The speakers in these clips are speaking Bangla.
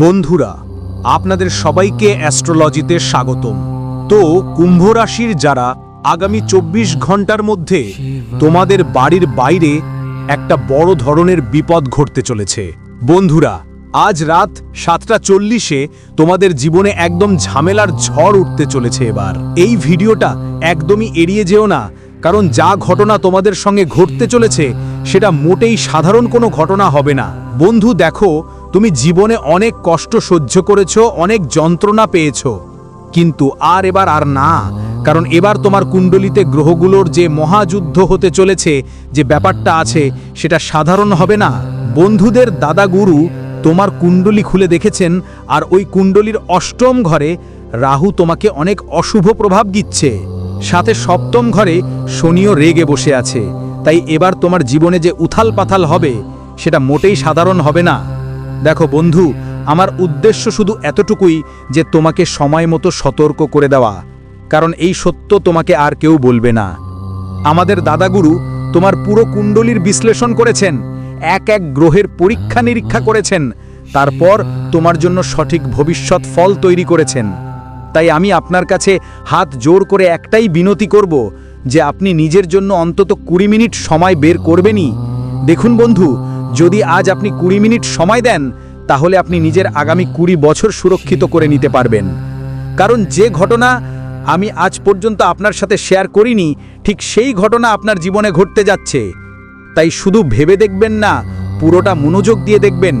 বন্ধুরা, আপনাদের সবাইকে অ্যাস্ট্রোলজিতে স্বাগতম। তো, কুম্ভ রাশির যারা আগামী চব্বিশ ঘণ্টার মধ্যে তোমাদের বাড়ির বাইরে একটা বড় ধরনের বিপদ ঘটতে চলেছে। বন্ধুরা, আজ রাত সাতটা চল্লিশে তোমাদের জীবনে একদম ঝামেলার ঝড় উঠতে চলেছে এবার। এই ভিডিওটা একদমই এড়িয়ে যেও না, কারণ যা ঘটনা তোমাদের সঙ্গে ঘটতে চলেছে, সেটা মোটেই সাধারণ কোনো ঘটনা হবে না। বন্ধু, দেখো তুমি জীবনে অনেক কষ্ট সহ্য করেছ, অনেক যন্ত্রণা পেয়েছ। কিন্তু আর এবার আর না, কারণ এবার তোমার কুণ্ডলিতে গ্রহগুলোর যে মহাযুদ্ধ হতে চলেছে, যে ব্যাপারটা আছে, সেটা সাধারণ হবে না। বন্ধুদের দাদা গুরু তোমার কুণ্ডলী খুলে দেখেছেন, আর ওই কুণ্ডলির অষ্টম ঘরে রাহু তোমাকে অনেক অশুভ প্রভাব দিচ্ছে সাথে সপ্তম ঘরে শনিও রেগে বসে আছে। তাই এবার তোমার জীবনে যে উথাল পাথাল হবে, সেটা মোটেই সাধারণ হবে না। দেখো বন্ধু, আমার উদ্দেশ্য শুধু এতটুকুই যে তোমাকে সময় মতো সতর্ক করে দেওয়া, কারণ এই সত্য তোমাকে আর কেউ বলবে না। আমাদের দাদাগুরু তোমার পুরো কুণ্ডলীর বিশ্লেষণ করেছেন, এক এক গ্রহের পরীক্ষা নিরীক্ষা করেছেন, তারপর তোমার জন্য সঠিক ভবিষ্যৎ ফল তৈরি করেছেন। তাই আমি আপনার কাছে হাত জোর করে একটাই বিনতি করব যে আপনি নিজের জন্য অন্তত কুড়ি মিনিট সময় বের করবেনই। দেখুন বন্ধু যদি আজ আপনি কুড়ি মিনিট সময় দেন, তাহলে আপনি নিজের আগামী কুড়ি বছর সুরক্ষিত করে নিতে পারবেন। কারণ যে ঘটনা আমি আজ পর্যন্ত আপনার সাথে শেয়ার করিনি, ঠিক সেই ঘটনা আপনার জীবনে ঘটতে যাচ্ছে। তাই শুধু ভেবে দেখবেন না, পুরোটা মনোযোগ দিয়ে দেখবেন।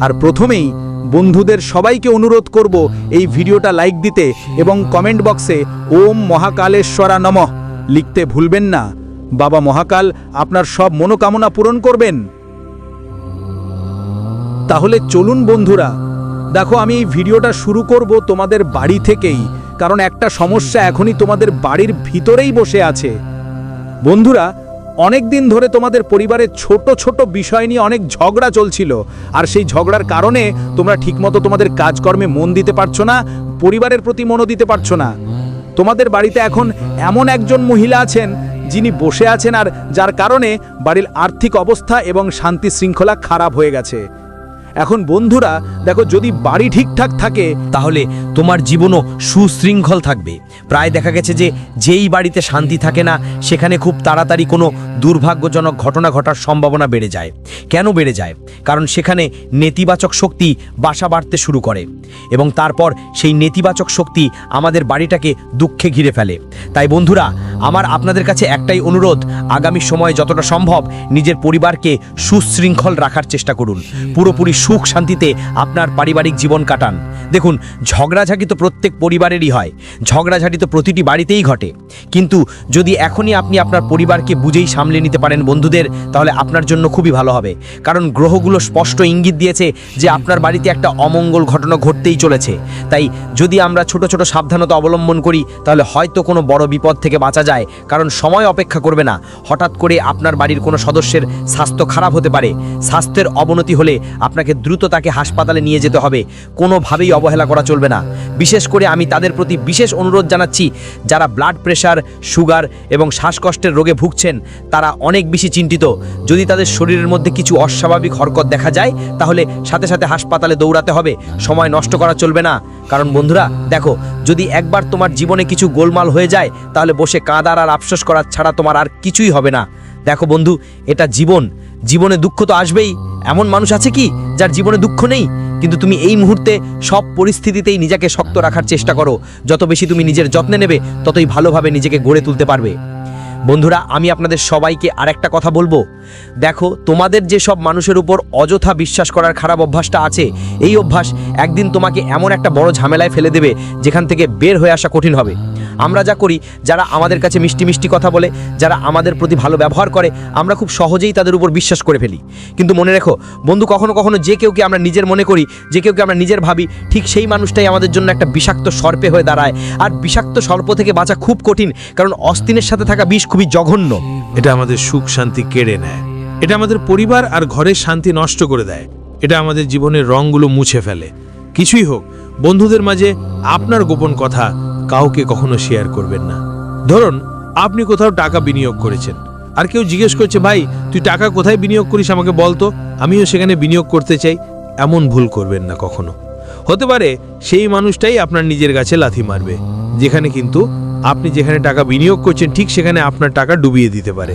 আর প্রথমেই বন্ধুদের সবাইকে অনুরোধ করব এই ভিডিওটা লাইক দিতে এবং কমেন্ট বক্সে ওম মহাকালেশ্বরা নমঃ লিখতে ভুলবেন না। বাবা মহাকাল আপনার সব মনোকামনা পূরণ করবেন। তাহলে চলুন বন্ধুরা, দেখো আমি এই ভিডিওটা শুরু করব তোমাদের বাড়ি থেকেই, কারণ একটা সমস্যা এখনই তোমাদের বাড়ির ভিতরেই বসে আছে। বন্ধুরা অনেক দিন ধরে তোমাদের পরিবারের ছোট ছোট বিষয় নিয়ে অনেক ঝগড়া চলছিল, আর সেই ঝগড়ার কারণে তোমরা ঠিকমতো তোমাদের কাজকর্মে মন দিতে পারছ না, পরিবারের প্রতি মনও দিতে পারছ না। তোমাদের বাড়িতে এখন এমন একজন মহিলা আছেন, যিনি বসে আছেন আর যার কারণে বাড়ির আর্থিক অবস্থা এবং শান্তি শৃঙ্খলা খারাপ হয়ে গেছে। এখন বন্ধুরা দেখো যদি বাড়ি ঠিকঠাক থাকে তাহলে তোমার জীবনও সুশৃঙ্খল থাকবে। প্রায় দেখা গেছে যে যেই বাড়িতে শান্তি থাকে না, সেখানে খুব তাড়াতাড়ি কোনো দুর্ভাগ্যজনক ঘটনা ঘটার সম্ভাবনা বেড়ে যায়। কেন বেড়ে যায়? কারণ সেখানে নেতিবাচক শক্তি বাসা বাড়তে শুরু করে এবং তারপর সেই নেতিবাচক শক্তি আমাদের বাড়িটাকে দুঃখে ঘিরে ফেলে। তাই বন্ধুরা, আমার আপনাদের কাছে একটাই অনুরোধ, আগামী সময়ে যতটা সম্ভব নিজের পরিবারকে সুশৃঙ্খল রাখার চেষ্টা করুন। পুরোপুরি সুখ শান্তিতে আপনার পারিবারিক জীবন কাটান। দেখুন, ঝগড়াঝাঁটি তো প্রত্যেক পরিবারেরই হয়। ঝগড়াঝাঁটি তো প্রতিটি বাড়িতেই ঘটে। কিন্তু যদি এখনই আপনি আপনার পরিবারকে বুঝেই সামলে নিতে পারেন বন্ধুদের, তাহলে আপনার জন্য খুবই ভালো হবে। কারণ গ্রহগুলো স্পষ্ট ইঙ্গিত দিয়েছে যে আপনার বাড়িতে একটা অমঙ্গল ঘটনা ঘটতেই চলেছে। তাই যদি আমরা ছোট ছোট সাবধানতা অবলম্বন করি, তাহলে হয়তো কোনো বড় বিপদ থেকে বাঁচা যায়। কারণ সময় অপেক্ষা করবে না। হঠাৎ করে আপনার বাড়ির কোনো সদস্যের স্বাস্থ্য খারাপ হতে পারে। স্বাস্থ্যের অবনতি হলে আপনাকে দ্রুত তাকে হাসপাতালে নিয়ে যেতে হবে। কোনোভাবেই অবহেলা করা চলবে না। বিশেষ করে আমি তাদের প্রতি বিশেষ অনুরোধ জানাচ্ছি, যারা ব্লাড প্রেশার সুগার এবং শ্বাসকষ্টের রোগে ভুগছেন, তারা অনেক বেশি চিন্তিত। যদি তাদের শরীরের মধ্যে কিছু অস্বাভাবিক হরকত দেখা যায়, তাহলে সাথে সাথে হাসপাতালে দৌড়াতে হবে। সময় নষ্ট করা চলবে না। কারণ বন্ধুরা, দেখো, যদি একবার তোমার জীবনে কিছু গোলমাল হয়ে যায়, তাহলে বসে কাঁদার আর আফসোস করার ছাড়া তোমার আর কিছুই হবে না। দেখো বন্ধু, এটা জীবন। জীবনে দুঃখ তো আসবেই। এমন মানুষ আছে কি, যার জীবনে দুঃখ নেই? কিন্তু তুমি এই মুহূর্তে সব পরিস্থিতিতেই নিজেকে শক্ত রাখার চেষ্টা করো। যত বেশি তুমি নিজের যত্নে নেবে, ততই ভালোভাবে নিজেকে গড়ে তুলতে পারবে। বন্ধুরা, আমি আপনাদের সবাইকে আরেকটা কথা বলব। দেখো, তোমাদের যে সব মানুষের উপর অযথা বিশ্বাস করার খারাপ অভ্যাসটা আছে, এই অভ্যাস একদিন তোমাকে এমন একটা বড় ঝামেলায় ফেলে দেবে, যেখান থেকে বের হয়ে আসা কঠিন হবে। আমরা যা করি, যারা আমাদের কাছে মিষ্টি মিষ্টি কথা বলে, যারা আমাদের প্রতি ভালো ব্যবহার করে, আমরা খুব সহজেই তাদের উপর বিশ্বাস করে ফেলি। কিন্তু মনে রেখো, বন্ধু কখনো কখনো যে কেউকে আমরা নিজের মনে করি, যে কেউকে আমরা নিজের ভাবি, ঠিক সেই মানুষটাই আমাদের জন্য একটা বিষাক্ত সর্পে হয়ে দাঁড়ায়। আর বিষাক্ত সর্প থেকে বাঁচা খুব কঠিন, কারণ অস্তিনের সাথে থাকা বিষ খুবই জঘন্য। এটা আমাদের সুখ শান্তি কেড়ে নেয়। এটা আমাদের পরিবার আর ঘরের শান্তি নষ্ট করে দেয়। এটা আমাদের জীবনের রঙগুলো মুছে ফেলে। কিছুই হোক, বন্ধুদের মাঝে আপনার গোপন কথা কাউকে কখনো শেয়ার করবেন না। ধরুন, আপনি কোথাও টাকা বিনিয়োগ করেছেন। আর কেউ জিজ্ঞেস করছে, ভাই, তুই টাকা কোথায় বিনিয়োগ করিস আমাকে বল তো। আমিও সেখানে বিনিয়োগ করতে চাই। এমন ভুল করবেন না কখনো। হতে পারে সেই মানুষটাই আপনার নিজের কাছে লাথি মারবে, যেখানে কিন্তু আপনি যেখানে টাকা বিনিয়োগ করছেন, ঠিক সেখানে আপনার টাকা ডুবিয়ে দিতে পারে।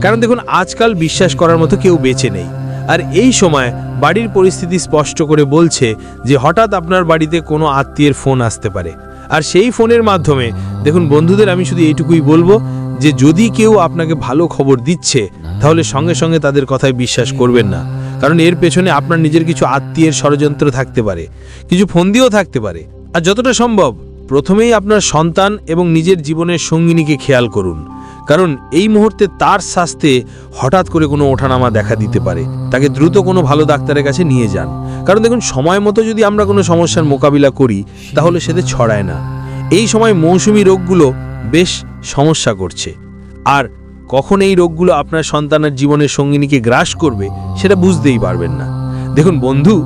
কারণ দেখুন, আজকাল বিশ্বাস করার মতো কেউ বেঁচে নেই। আর এই সময় বাড়ির পরিস্থিতি স্পষ্ট করে বলছে যে, হঠাৎ আপনার বাড়িতে কোনো আত্মীয়ের ফোন আসতে পারে। আর সেই ফোনের মাধ্যমে, দেখুন বন্ধুদের আমি শুধু এইটুকুই বলব যে যদি কেউ আপনাকে ভালো খবর দিচ্ছে, তাহলে সঙ্গে সঙ্গে তাদের কথায় বিশ্বাস করবেন না। কারণ এর পেছনে আপনার নিজের কিছু আত্মীয়ের ষড়যন্ত্র থাকতে পারে, কিছু ফন্দিও থাকতে পারে। আর যতটা সম্ভব, প্রথমেই আপনার সন্তান এবং নিজের জীবনের সঙ্গিনীকে খেয়াল করুন। কারণ এই মুহূর্তে তার স্বাস্থ্যে হঠাৎ করে কোনো ওঠানামা দেখা দিতে পারে। তাকে দ্রুত কোনো ভালো ডাক্তারের কাছে নিয়ে যান। কারণ দেখুন, সময় মতো যদি আমরা কোনো সমস্যার মোকাবিলা করি, তাহলে সেটা ছড়ায় না। এই সময় মৌসুমি রোগগুলো বেশ সমস্যা করছে। আর কখন এই রোগগুলো আপনার সন্তানের জীবনের সঙ্গিনীকে গ্রাস করবে, সেটা বুঝতেই পারবেন না। দেখুন বন্ধু,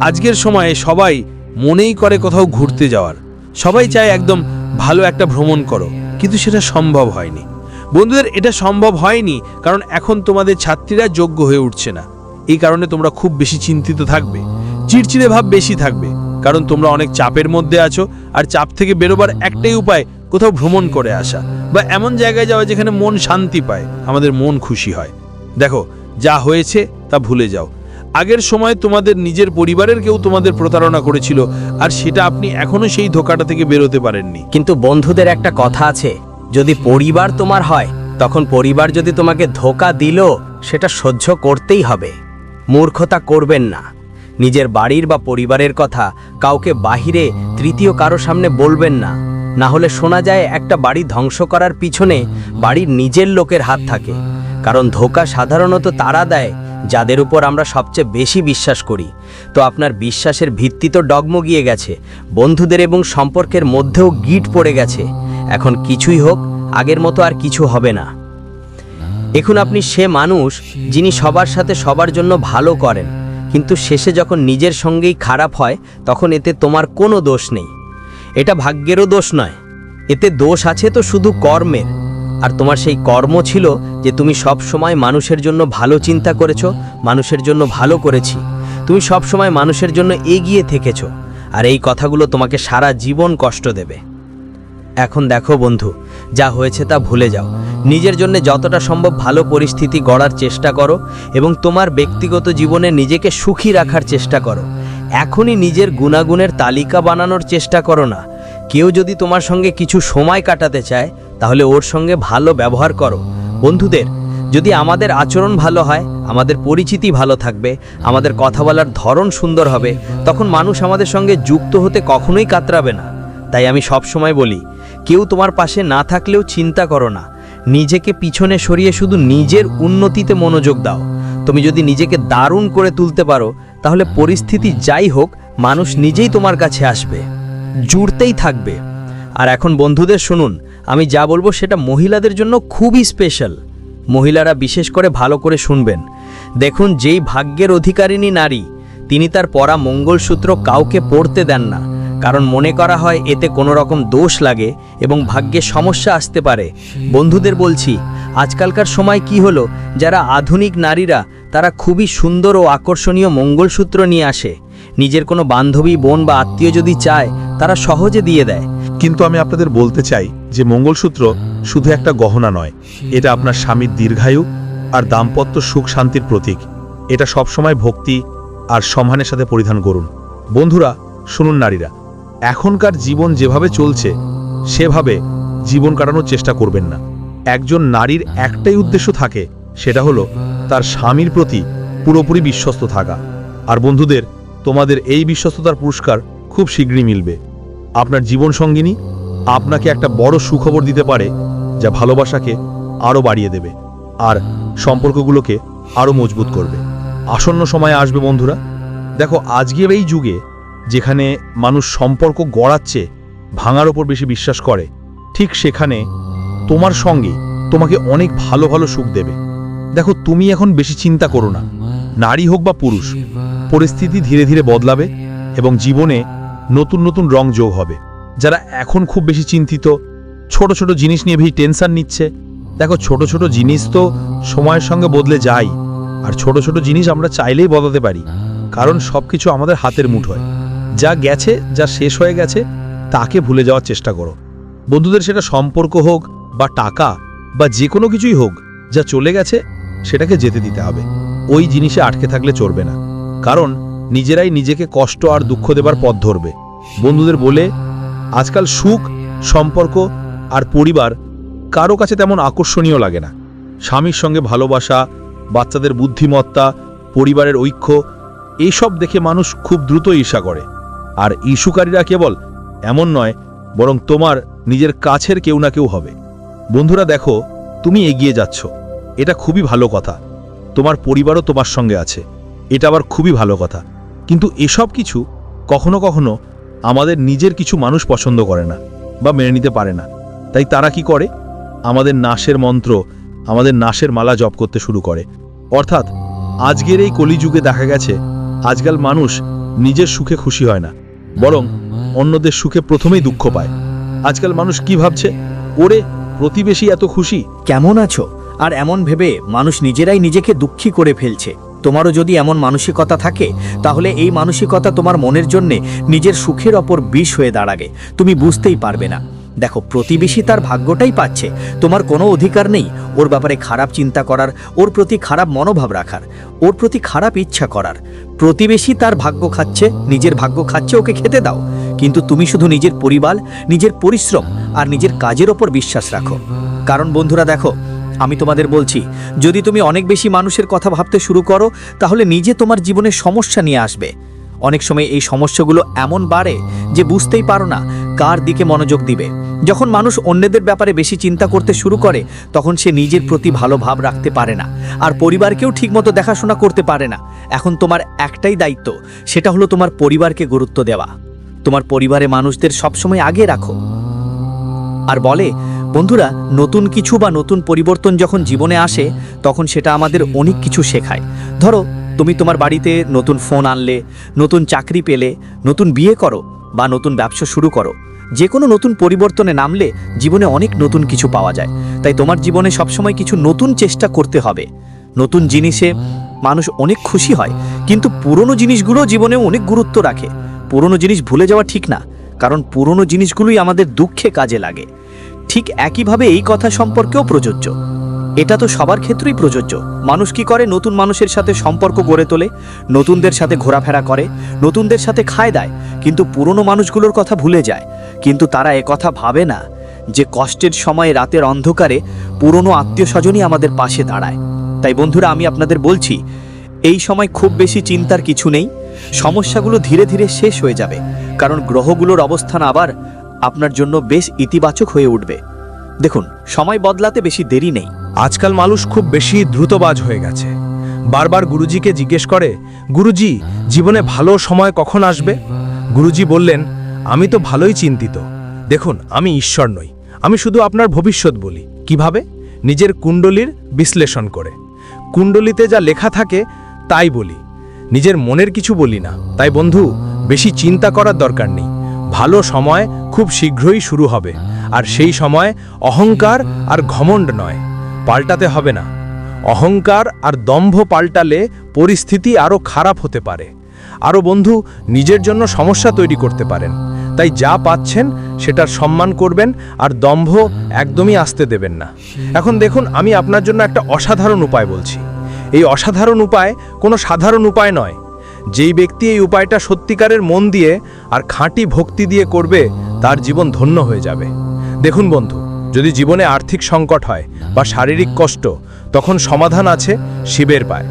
আজকের সময়ে সবাই মনেই করে কোথাও ঘুরতে যাওয়ার। সবাই চায় একদম ভালো একটা ভ্রমণ করো, কিন্তু সেটা সম্ভব হয়নি। বন্ধুদের, এটা সম্ভব হয়নি, কারণ এখন তোমাদের ছাত্রীরা যোগ্য হয়ে উঠছে না। এই কারণে তোমরা খুব বেশি চিন্তিত থাকবে, চিড়চিড়ে ভাব বেশি থাকবে, কারণ তোমরা অনেক চাপের মধ্যে আছো, আর চাপ থেকে বেরোবার একটাই উপায়, কোথাও ভ্রমণ করে আসা, বা এমন জায়গায় যাওয়া যেখানে মন শান্তি পায়, আমাদের মন খুশি হয়। দেখো, যা হয়েছে তা ভুলে যাও। আগের সময় তোমাদের নিজের পরিবারের কেউ তোমাদের প্রতারণা করেছিল, আর সেটা আপনি এখনও সেই ধোকাটা থেকে বেরোতে পারেননি। কিন্তু বন্ধুদের একটা কথা আছে যদি পরিবার তোমার হয়, তখন পরিবার যদি তোমাকে ধোকা দিল, সেটা সহ্য করতেই হবে। মূর্খতা করবেন না। নিজের বাড়ির বা পরিবারের কথা কাউকে বাহিরে, তৃতীয় কারও সামনে বলবেন না। না হলে শোনা যায় একটা বাড়ি ধ্বংস করার পিছনে বাড়ির নিজের লোকের হাত থাকে। কারণ ধোকা সাধারণত তারা দেয়, যাদের উপর আমরা সবচেয়ে বেশি বিশ্বাস করি। তো আপনার বিশ্বাসের ভিত্তি তো ডগমগিয়ে গেছে। বন্ধুদের এবং সম্পর্কের মধ্যেও গিট পড়ে গেছে। এখন কিছুই হোক, আগের মতো আর কিছু হবে না। এখন আপনি সে মানুষ যিনি সবার সাথে সবার জন্য ভালো করেন, কিন্তু শেষে যখন নিজের সঙ্গেই খারাপ হয়, তখন এতে তোমার কোনো দোষ নেই। এটা ভাগ্যেরও দোষ নয়। এতে দোষ আছে তো শুধু কর্মের। আর তোমার সেই কর্ম ছিল যে তুমি সব সময় মানুষের জন্য ভালো চিন্তা করেছ, মানুষের জন্য ভালো করেছি। তুমি সব সময় মানুষের জন্য এগিয়ে থেকেছো। আর এই কথাগুলো তোমাকে সারা জীবন কষ্ট দেবে। এখন দেখো বন্ধু, যা হয়েছে তা ভুলে যাও। নিজের জন্য যতটা সম্ভব ভালো পরিস্থিতি গড়ার চেষ্টা করো এবং তোমার ব্যক্তিগত জীবনে নিজেকে সুখী রাখার চেষ্টা করো। এখনই নিজের গুণাগুণের তালিকা বানানোর চেষ্টা করো না। কেউ যদি তোমার সঙ্গে কিছু সময় কাটাতে চায়, তাহলে ওর সঙ্গে ভালো ব্যবহার করো। বন্ধুদের, যদি আমাদের আচরণ ভালো হয়, আমাদের পরিচিতি ভালো থাকবে, আমাদের কথা বলার ধরন সুন্দর হবে, তখন মানুষ আমাদের সঙ্গে যুক্ত হতে কখনোই কাতরাবে না। তাই আমি সব সময় বলি কেউ তোমার পাশে না থাকলেও চিন্তা করো না। নিজেকে পিছনে সরিয়ে শুধু নিজের উন্নতিতে মনোযোগ দাও। তুমি যদি নিজেকে দারুণ করে তুলতে পারো, তাহলে পরিস্থিতি যাই হোক, মানুষ নিজেই তোমার কাছে আসবে। জুড়তেই থাকবে। আর এখন বন্ধুদের শুনুন, আমি যা বলব সেটা মহিলাদের জন্য খুবই স্পেশাল। মহিলারা বিশেষ করে ভালো করে শুনবেন। দেখুন, যেই ভাগ্যের অধিকারিণী নারী তিনি তার পরা মঙ্গলসূত্র কাউকে পড়তে দেন না, কারণ মনে করা হয় এতে কোনো রকম দোষ লাগে এবং ভাগ্যে সমস্যা আসতে পারে। বন্ধুদের বলছি, আজকালকার সময় কি হলো, যারা আধুনিক নারীরা, তারা খুবই সুন্দর ও আকর্ষণীয় মঙ্গলসূত্র নিয়ে আসে। নিজের কোনো বান্ধবী, বোন বা আত্মীয় যদি চায়, তারা সহজে দিয়ে দেয়। কিন্তু আমি আপনাদের বলতে চাই যে মঙ্গলসূত্র শুধু একটা গহনা নয়, এটা আপনার স্বামীর দীর্ঘায়ু আর দাম্পত্য সুখ শান্তির প্রতীক। এটা সবসময় ভক্তি আর সম্মানের সাথে পরিধান করুন। বন্ধুরা, শুনুন নারীরা, এখনকার জীবন যেভাবে চলছে, সেভাবে জীবন কাটানোর চেষ্টা করবেন না। একজন নারীর একটাই উদ্দেশ্য থাকে, সেটা হলো তার স্বামীর প্রতি পুরোপুরি বিশ্বস্ত থাকা। আর বন্ধুদের, তোমাদের এই বিশ্বস্ততার পুরস্কার খুব শীঘ্রই মিলবে। আপনার জীবন সঙ্গিনী আপনাকে একটা বড় সুখবর দিতে পারে, যা ভালোবাসাকে আরও বাড়িয়ে দেবে, আর সম্পর্কগুলোকে আরও মজবুত করবে। আসন্ন সময় আসবে বন্ধুরা। দেখো, আজকের এই যুগে যেখানে মানুষ সম্পর্ক গড়াচ্ছে, ভাঙার ওপর বেশি বিশ্বাস করে, ঠিক সেখানে তোমার সঙ্গে তোমাকে অনেক ভালো ভালো সুখ দেবে। দেখো, তুমি এখন বেশি চিন্তা করো না। নারী হোক বা পুরুষ, পরিস্থিতি ধীরে ধীরে বদলাবে এবং জীবনে নতুন নতুন রং যোগ হবে। যারা এখন খুব বেশি চিন্তিত, ছোট ছোট জিনিস নিয়ে বেশি টেনশন নিচ্ছে, দেখো, ছোট ছোট জিনিস তো সময়ের সঙ্গে বদলে যায়। আর ছোট ছোট জিনিস আমরা চাইলেই বদলাতে পারি। কারণ সবকিছু আমাদের হাতের মুঠোয় যা গেছে, যা শেষ হয়ে গেছে, তাকে ভুলে যাওয়ার চেষ্টা করো। বন্ধুদের সেটা সম্পর্ক হোক বা টাকা বা যে কোনো কিছুই হোক, যা চলে গেছে, সেটাকে যেতে দিতে হবে। ওই জিনিসে আটকে থাকলে চলবে না। কারণ নিজেরাই নিজেকে কষ্ট আর দুঃখ দেবার পথ ধরবে। বন্ধুদের বলে, আজকাল সুখ, সম্পর্ক আর পরিবার কারও কাছে তেমন আকর্ষণীয় লাগে না। স্বামীর সঙ্গে ভালোবাসা বাচ্চাদের বুদ্ধিমত্তা, পরিবারের ঐক্য এইসব দেখে মানুষ খুব দ্রুত ঈর্ষা করে। আর ইস্যুকারীরা কেবল এমন নয়, বরং তোমার নিজের কাছের কেউ না কেউ হবে। বন্ধুরা দেখো, তুমি এগিয়ে যাচ্ছ। এটা খুবই ভালো কথা। তোমার পরিবারও তোমার সঙ্গে আছে। এটা আবার খুবই ভালো কথা। কিন্তু এসব কিছু কখনো কখনো আমাদের নিজের কিছু মানুষ পছন্দ করে না বা মেনে নিতে পারে না। তাই তারা কি করে? আমাদের নাশের মন্ত্র আমাদের নাশের মালা জপ করতে শুরু করে। অর্থাৎ, আজকের এই কলিযুগে দেখা গেছে, আজকাল মানুষ নিজের সুখে খুশি হয় না, বরং অন্যদের সুখে প্রথমেই দুঃখ পায়। আজকাল মানুষ কি ভাবছে? ওরে, প্রতিবেশী এত খুশি? কেমন আছো? আর এমন ভেবে মানুষ নিজেরাই নিজেকে দুঃখী করে ফেলছে। তোমারও যদি এমন মানসিকতা থাকে, তাহলে এই মানসিকতা তোমার মনের জন্যে নিজের সুখের ওপর বিষ হয়ে দাঁড়াবে। তুমি বুঝতেই পারবে না। দেখো, প্রতিবেশী তার ভাগ্যটাই পাচ্ছে। তোমার কোনো অধিকার নেই ওর ব্যাপারে খারাপ চিন্তা করার, ওর প্রতি খারাপ মনোভাব রাখার, ওর প্রতি খারাপ ইচ্ছা করার। প্রতিবেশী তার ভাগ্য খাচ্ছে, নিজের ভাগ্য খাচ্ছে, ওকে খেতে দাও। কিন্তু তুমি শুধু নিজের পরিবার, নিজের পরিশ্রম আর নিজের কাজের ওপর বিশ্বাস রাখো। কারণ বন্ধুরা দেখো, আমি তোমাদের বলছি, যদি তুমি অনেক বেশি মানুষের কথা ভাবতে শুরু করো, তাহলে নিজে তোমার জীবনে সমস্যা নিয়ে আসবে। অনেক সময় এই সমস্যাগুলো এমন বাড়ে যে বুঝতেই পারো না কার দিকে মনোযোগ দিবে। যখন মানুষ অন্যদের ব্যাপারে বেশি চিন্তা করতে শুরু করে, তখন সে নিজের প্রতি ভালো ভাব রাখতে পারে না আর পরিবারকেও ঠিকমতো দেখাশোনা করতে পারে না। এখন তোমার একটাই দায়িত্ব, সেটা হলো তোমার পরিবারকে গুরুত্ব দেওয়া। তোমার পরিবারে মানুষদের সবসময় আগে রাখো। আর বলে, বন্ধুরা, নতুন কিছু বা নতুন পরিবর্তন যখন জীবনে আসে, তখন সেটা আমাদের অনেক কিছু শেখায়। ধরো তুমি তোমার বাড়িতে নতুন ফোন আনলে, নতুন চাকরি পেলে, নতুন বিয়ে করো বা নতুন ব্যবসা শুরু করো, যে কোনো নতুন পরিবর্তনে নামলে জীবনে অনেক নতুন কিছু পাওয়া যায়। তাই তোমার জীবনে সবসময় কিছু নতুন চেষ্টা করতে হবে। নতুন জিনিসে মানুষ অনেক খুশি হয়, কিন্তু পুরনো জিনিসগুলো জীবনে অনেক গুরুত্ব রাখে। পুরনো জিনিস ভুলে যাওয়া ঠিক না, কারণ পুরনো জিনিসগুলোই আমাদের দুঃখে কাজে লাগে। ঠিক একইভাবে এই কথা সম্পর্কেও প্রযোজ্য। এটা তো সবার ক্ষেত্রেই প্রযোজ্য। মানুষ কি করে? নতুন মানুষের সাথে সম্পর্ক গড়ে তোলে, নতুনদের সাথে ঘোরাফেরা করে, নতুনদের সাথে খায় দেয়। কিন্তু পুরনো মানুষগুলোর কথা ভুলে যায়। কিন্তু তারা কথা ভাবে না যে কষ্টের সময় রাতের অন্ধকারে পুরনো আত্মীয় স্বজনই আমাদের পাশে দাঁড়ায়। তাই বন্ধুরা, আমি আপনাদের বলছি, এই সময় খুব বেশি চিন্তার কিছু নেই। সমস্যাগুলো ধীরে ধীরে শেষ হয়ে যাবে। কারণ গ্রহগুলোর অবস্থান আবার আপনার জন্য বেশ ইতিবাচক হয়ে উঠবে। দেখুন, সময় বদলাতে বেশি দেরি নেই। আজকাল মানুষ খুব বেশি দ্রুতবাজ হয়ে গেছে। বারবার গুরুজিকে জিজ্ঞেস করে, গুরুজি, জীবনে ভালো সময় কখন আসবে? গুরুজি বললেন, আমি তো ভালোই চিন্তিত। দেখুন, আমি ঈশ্বর নই। আমি শুধু আপনার ভবিষ্যৎ বলি। কীভাবে? নিজের কুণ্ডলীর বিশ্লেষণ করে। কুণ্ডলিতে যা লেখা থাকে, তাই বলি। নিজের মনের কিছু বলি না। তাই বন্ধু, বেশি চিন্তা করার দরকার নেই। ভালো সময় খুব শীঘ্রই শুরু হবে। আর সেই সময় অহংকার আর ঘমণ্ড নয়। পাল্টাতে হবে না। অহংকার আর দম্ভ পাল্টালে পরিস্থিতি আরও খারাপ হতে পারে। আরও বন্ধু, নিজের জন্য সমস্যা তৈরি করতে পারেন। তাই যা পাচ্ছেন, সেটার সম্মান করবেন আর দম্ভ একদমই আসতে দেবেন না। এখন দেখুন, আমি আপনার জন্য একটা অসাধারণ উপায় বলছি। এই অসাধারণ উপায় কোনো সাধারণ উপায় নয়। যেই ব্যক্তি এই উপায়টা সত্যিকারের মন দিয়ে আর খাঁটি ভক্তি দিয়ে করবে, তার জীবন ধন্য হয়ে যাবে। দেখুন বন্ধু, যদি জীবনে আর্থিক সংকট হয় বা শারীরিক কষ্ট, তখন সমাধান আছে শিবের পায়।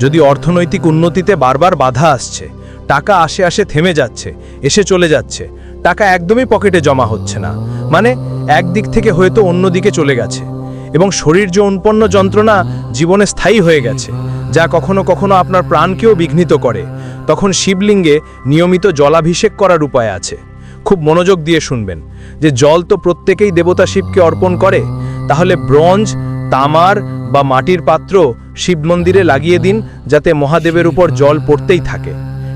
যদি অর্থনৈতিক উন্নতিতে বারবার বাধা আসছে, টাকা আসে আসে থেমে যাচ্ছে, এসে চলে যাচ্ছে, টাকা একদমই পকেটে জমা হচ্ছে না। মানে একদিক থেকে হয়তো অন্য দিকে চলে গেছে। এবং শরীর যে উৎপন্ন যন্ত্রণা জীবনে স্থায়ী হয়ে গেছে, যা কখনো কখনো আপনার প্রাণকেও বিঘ্নিত করে, তখন শিবলিঙ্গে নিয়মিত জলাভিষেক করার উপায় আছে। খুব মনোযোগ দিয়ে শুনবেন যে জল তো প্রত্যেকেই দেবতা শিবকে অর্পণ করে তাহলে ব্রঞ্জ, তামার বা মাটির পাত্র শিব মন্দিরে লাগিয়ে দিন যাতে মহাদেবের উপর জল পড়তেই থাকে।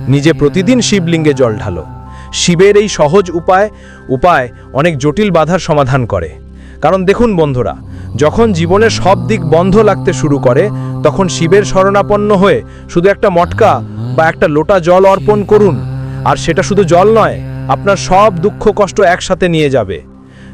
নিজে প্রতিদিন শিবলিঙ্গে জল ঢালো। শিবের এই সহজ উপায় উপায় অনেক জটিল বাধার সমাধান করে। কারণ দেখুন বন্ধুরা, যখন জীবনের সব দিক বন্ধ লাগতে শুরু করে, তখন শিবের শরণাপন্ন হয়ে শুধু একটা মটকা বা একটা লোটা জল অর্পণ করুন। আর সেটা শুধু জল নয়, আপনার সব দুঃখ কষ্ট একসাথে নিয়ে যাবে।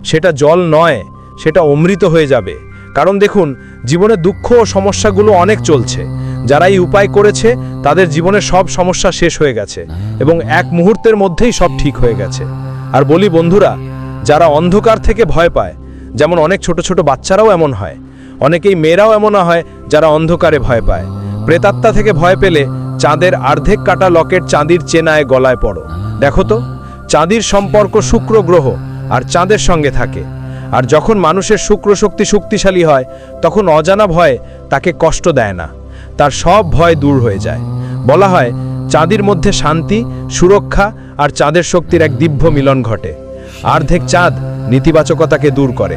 সেটা জল নয় সেটা অমৃত হয়ে যাবে। কারণ দেখুন, জীবনে দুঃখ ও সমস্যাগুলো অনেক চলছে। যারা এই উপায় করেছে, তাদের জীবনের সব সমস্যা শেষ হয়ে গেছে এবং এক মুহূর্তের মধ্যেই সব ঠিক হয়ে গেছে। আর বলি বন্ধুরা, যারা অন্ধকার থেকে ভয় পায়, যেমন অনেক ছোট ছোট বাচ্চারাও এমন হয়। অনেকেই মেয়েরাও এমন হয়, যারা অন্ধকারে ভয় পায়। প্রেতাত্মা থেকে ভয় পেলে চাঁদের অর্ধেক কাটা লকেট চাঁদির চেনায় গলায় পড়ো। দেখো তো, চাঁদির সম্পর্ক শুক্র গ্রহ আর চাঁদের সঙ্গে থাকে। আর যখন মানুষের শুক্র শক্তি শক্তিশালী হয়, তখন অজানা ভয় তাকে কষ্ট দেয় না। তার সব ভয় দূর হয়ে যায়। বলা হয়, চাঁদের মধ্যে শান্তি, সুরক্ষা আর চাঁদের শক্তির এক দিব্য মিলন ঘটে। আর্ধেক চাঁদ নেতিবাচকতাকে দূর করে।